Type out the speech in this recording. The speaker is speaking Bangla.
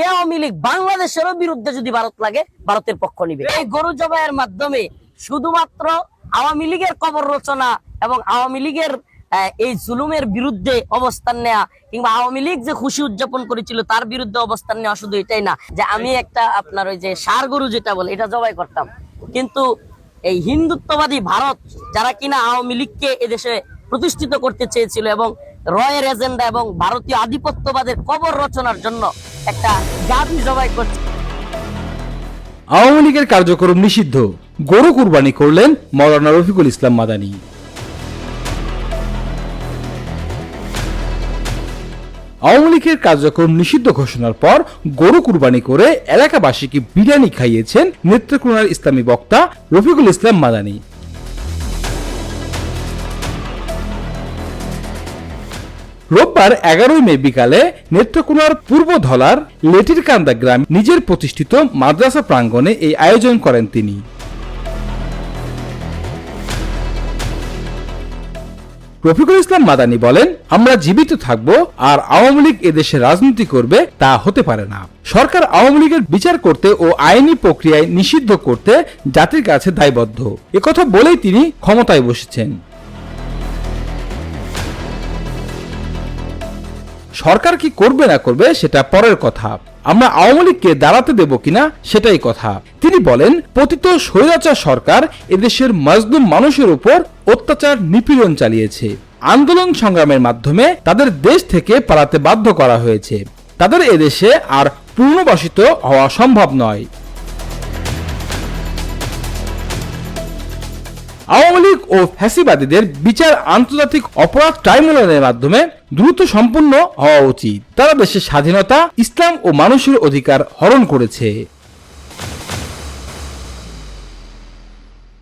এই আওয়ামী লীগ বাংলাদেশেরও বিরুদ্ধে যদি ভারত লাগে, ভারতের পক্ষ নিবে। এই গরু জবাইয়ের মাধ্যমে শুধুমাত্র আওয়ামী লীগের কবর রচনা এবং আওয়ামী লীগের এই জুলুমের বিরুদ্ধে অবস্থান নেওয়া কিংবা আওয়ামী লীগ যে খুশি উদযাপন করেছিল, তার বিরুদ্ধে অবস্থান নেওয়া শুধু এটাই না, যে আমি একটা আপনার ওই যে সার গরু যেটা বলে, এটা জবাই করতাম। কিন্তু এই হিন্দুত্ববাদী ভারত, যারা কিনা আওয়ামী লীগকে এদেশে প্রতিষ্ঠিত করতে চেয়েছিল এবং রয়ের এজেন্ডা এবং ভারতীয় আধিপত্যবাদের কবর রচনার জন্য একটা গাভী জবাই করছে। আওয়ামী লীগের কার্যক্রম নিষিদ্ধ। গরু কুরবানি করলেন মৌলানা রফিকুল ইসলাম মাদানী। আওয়ামী লীগের কার্যক্রম নিষিদ্ধ ঘোষণার পর গরু কুরবানি করে এলাকাবাসীকে বিরিয়ানি খাইয়েছেন নেত্রকোনার ইসলামী বক্তা রফিকুল ইসলাম মাদানী। রোববার এগারোই মে বিকালে নেত্রকোনার পূর্ব ধলার লেটিরকান্দা গ্রাম নিজের প্রতিষ্ঠিত মাদ্রাসা প্রাঙ্গণে এই আয়োজন করেন তিনি। রফিকুল ইসলাম মাদানি বলেন, আমরা জীবিত থাকব আর আওয়ামী লীগ এদেশে রাজনীতি করবে তা হতে পারে না। সরকার আওয়ামী লীগের বিচার করতে ও আইনি প্রক্রিয়ায় নিষিদ্ধ করতে জাতির কাছে দায়বদ্ধ। একথা বলেই তিনি ক্ষমতায় বসেছেন। সরকার কি করবে না করবে সেটা পরের কথা। আমরা আওয়ামী লীগকে দাঁড়াতে দেব কিনা সেটাই কথা। তিনি বলেন, পতিত স্বৈরাচার সরকার এদেশের মজদুম মানুষের উপর অত্যাচার নিপীড়ন চালিয়েছে। আন্দোলন সংগ্রামের মাধ্যমে তাদের দেশ থেকে পালাতে বাধ্য করা হয়েছে। তাদের এদেশে আর পুনর্বাসিত হওয়া সম্ভব নয়। আওয়ামী লীগ ও ফ্যাসিবাদীদের বিচার আন্তর্জাতিক অপরাধ ট্রাইব্যুনালের মাধ্যমে দ্রুত সম্পূর্ণ হওয়া উচিত। তারা দেশের স্বাধীনতা, ইসলাম ও মানুষের অধিকার হরণ করেছে।